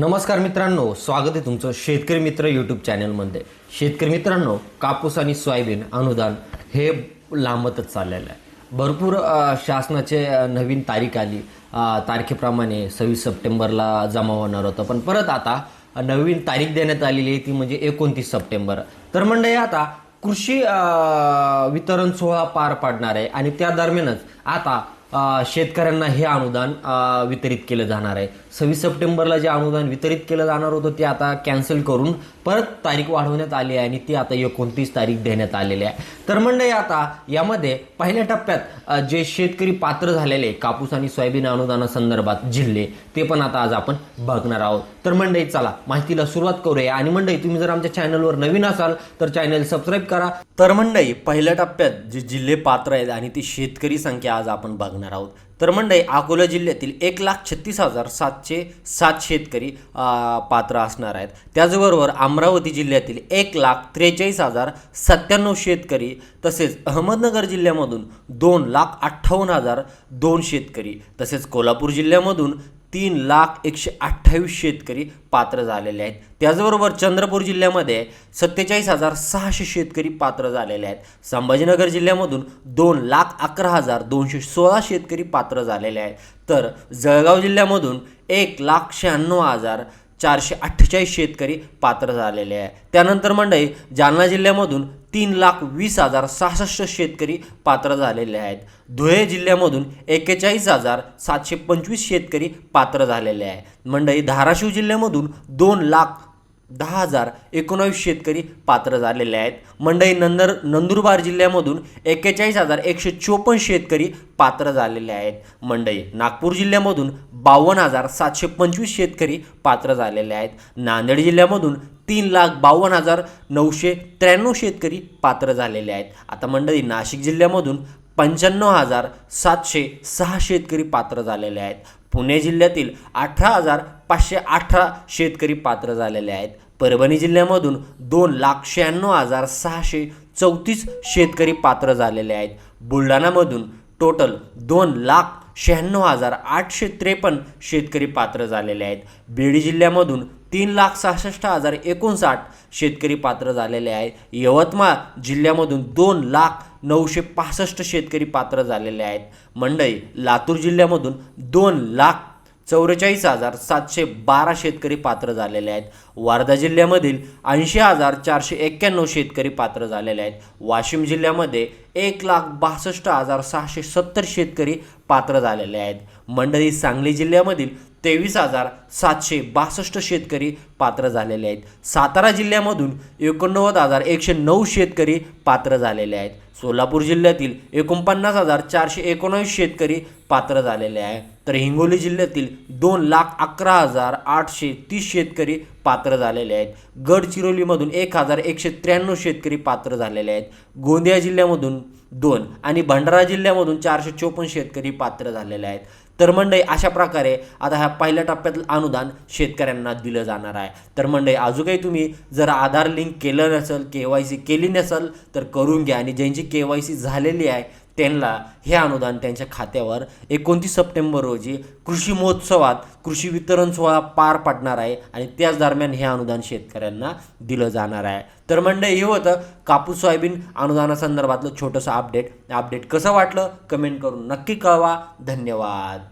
नमस्कार मित्रांनो स्वागत आहे तुमचं शेतकरी मित्र यूट्यूब चॅनलमध्ये. शेतकरी मित्रांनो कापूस आणि सोयाबीन अनुदान हे लांबतच चाललेलं आहे. भरपूर शासनाचे नवीन तारीख आली. तारखेप्रमाणे सव्वीस सप्टेंबरला जमा होणार होतं. पण परत आता नवीन तारीख देण्यात आलेली आहे ती म्हणजे एकोणतीस सप्टेंबर. तर मंडळी आता कृषी वितरण सोहळा पार पाडणार आहे. आणि त्या दरम्यानच आता शेतकऱ्यांना हे अनुदान वितरित केलं जाणार आहे. सव्वीस सप्टेंबरला जे अनुदान वितरित केलं जाणार होतं ते आता कॅन्सल करून परत तारीख वाढवण्यात आली आहे आणि ती आता एकोणतीस तारीख देण्यात आलेली आहे. तर मंडळी आता यामध्ये पहिल्या टप्प्यात जे शेतकरी पात्र झालेले कापूस आणि सोयाबीन अनुदानासंदर्भात जिल्हे ते पण आता आज आपण बघणार आहोत. तर मंडळी चला माहितीला सुरुवात करूया. आणि मंडळी तुम्ही जर आमच्या चॅनलवर नवीन असाल तर चॅनल सबस्क्राईब करा. तर मंडळी पहिल्या टप्प्यात जे जिल्हे पात्र आहेत आणि ती शेतकरी संख्या आज आपण बघणार आहोत. तर मंडई अकोला जिल्ह्यातील एक लाख छत्तीस हजार सातशे सात शेतकरी पात्र असणार आहेत. त्याचबरोबर अमरावती जिल्ह्यातील एक लाख त्रेचाळीस हजार सत्त्याण्णव शेतकरी तसेच अहमदनगर जिल्ह्यामधून दोन लाख अठ्ठावन्न हजार दोन शेतकरी तसेच कोल्हापूर जिल्ह्यामधून तीन लाख एकशे अठ्ठावीस शेतकरी पात्र झालेले आहेत. त्याचबरोबर चंद्रपूर जिल्ह्यामध्ये सत्तेचाळीस हजार सहाशे शेतकरी पात्र झालेले आहेत. संभाजीनगर जिल्ह्यामधून दोन लाख अकरा हजार दोनशे सोळा शेतकरी पात्र झालेले आहेत. तर जळगाव जिल्ह्यामधून एक लाख शहाण्णव हजार चारशे अठ्ठेचाळीस शेतकरी पात्र झालेले आहे त्यानंतर मंडळी जालना जिल्ह्यामधून तीन लाख वीस हजार सहासष्ट शेतकरी पात्र झालेले आहेत. धुळे जिल्ह्यामधून एक्केचाळीस हजार सातशे पंचवीस शेतकरी पात्र झालेले आहे मंडळी धाराशिव जिल्ह्यामधून दोन लाख दहा हजार एकोणावीस शेतकरी पात्र झालेले आहेत. मंडई नंदर नंदुरबार जिल्ह्यामधून एक्केचाळीस हजार एकशे चोपन्न शेतकरी पात्र झालेले आहेत. मंडई नागपूर जिल्ह्यामधून बावन्न हजार सातशे पंचवीस शेतकरी पात्र झालेले आहेत. नांदेड जिल्ह्यामधून तीन लाख बावन्न हजार नऊशे त्र्याण्णव शेतकरी पात्र झालेले आहेत. आता मंडळी नाशिक जिल्ह्यामधून पंच्याण्णव हजार सातशे सहा शेतकरी पात्र झालेले आहेत. पुणे जिल्ह्यातील अठरा हजार पाचशे अठरा शेतकरी पात्र झालेले आहेत. परभणी जिल्ह्यामधून दोन लाख शहाण्णव हजार सहाशे चौतीस शेतकरी पात्र झालेले आहेत. बुलढाणामधून टोटल दोन लाख शहाण्णव हजार आठशे त्रेपन्न शेतकरी पात्र झालेले आहेत. बीड जिल्ह्यामधून तीन लाख सहासष्ट हजार एकोणसाठ शेतकरी पात्र झालेले आहेत. यवतमाळ जिल्ह्यामधून दोन लाख नऊशे पासष्ट शेतकरी पात्र झालेले आहेत. मंडई लातूर जिल्ह्यामधून दोन लाख चौवेचाळीस हजार सातशे बारा शेतकरी पात्र झालेले आहेत. वर्धा जिल्ह्यामधील ऐंशी हजार चारशे एक्क्याण्णव शेतकरी पात्र झालेले आहेत. वाशिम जिल्ह्यामध्ये एक लाख बासष्ट हजार सहाशे सत्तर शेतकरी पात्र झालेले आहेत. मंडळी सांगली जिल्ह्यामधील तेवीस हजार सातशे बासष्ट शेतकरी पात्र झालेले आहेत. सातारा जिल्ह्यामधून एकोणनव्वद हजार एकशे नऊ शेतकरी पात्र झालेले आहेत. सोलापूर जिल्ह्यातील एकोणपन्नास हजार चारशे एकोणावीस शेतकरी पात्र झालेले आहे. तर हिंगोली जिल्ह्यातील दोन लाख अकरा हजार आठशे तीस शेतकरी पात्र झालेले आहेत. गडचिरोलीमधून एक हजार एकशे त्र्याण्णव शेतकरी पात्र झालेले आहेत. गोंदिया जिल्ह्यामधून दोन आणि भंडारा जिल्ह्यामधून चारशे चोपन्न शेतकरी पात्र झालेले आहेत. तर मंडई अशा प्रकारे आता ह्या पहिल्या टप्प्यातलं अनुदान शेतकऱ्यांना दिलं जाणार आहे. तर मंडई अजून काही तुम्ही जर आधार लिंक केलं नसेल के वाय सी केली नसेल तर करून घ्या. आणि ज्यांची के वाय सी झालेली आहे त्यांना हे अनुदान त्यांच्या खात्यावर एकोणतीस सप्टेंबर रोजी कृषी महोत्सवात कृषी वितरण सोहळा पार पाडणार आहे आणि त्याच दरम्यान हे अनुदान शेतकऱ्यांना दिलं जाणार आहे. तर मंडळी हे होतं. कापूस सोयाबीन अनुदानासंदर्भातलं छोटंसं अपडेट अपडेट कसं वाटलं? कमेंट करून नक्की कळवा. धन्यवाद.